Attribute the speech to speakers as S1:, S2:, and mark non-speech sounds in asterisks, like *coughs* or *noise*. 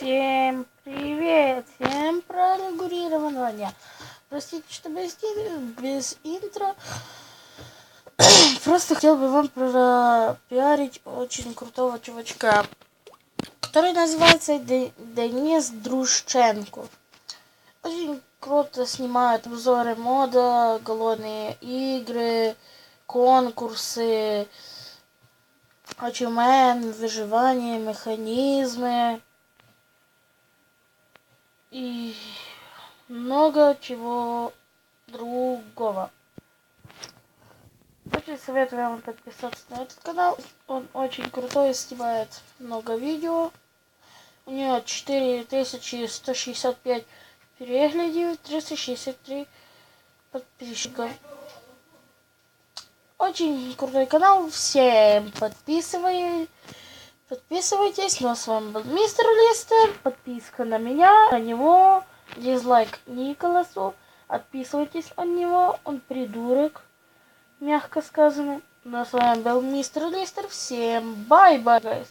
S1: Всем привет! Всем прорегулированного дня. Простите, что без, без интро. *coughs* Просто хотел бы вам пропиарить очень крутого чувачка, который называется Денис Дружченко. Очень круто снимает обзоры мода, голодные игры, конкурсы, Ачумен, выживание, механизмы и много чего другого. Очень советую вам подписаться на этот канал. Он очень крутой, снимает много видео. У него 4165 переглядов, 363 подписчиков. Очень крутой канал. Всем подписывай. Подписывайтесь. Ну а с вами был мистер Листер. Подписка на меня, на него. Дизлайк Николасу. Отписывайтесь от него. Он придурок. Мягко сказано. Ну а с вами был мистер Листер. Всем бай-бай,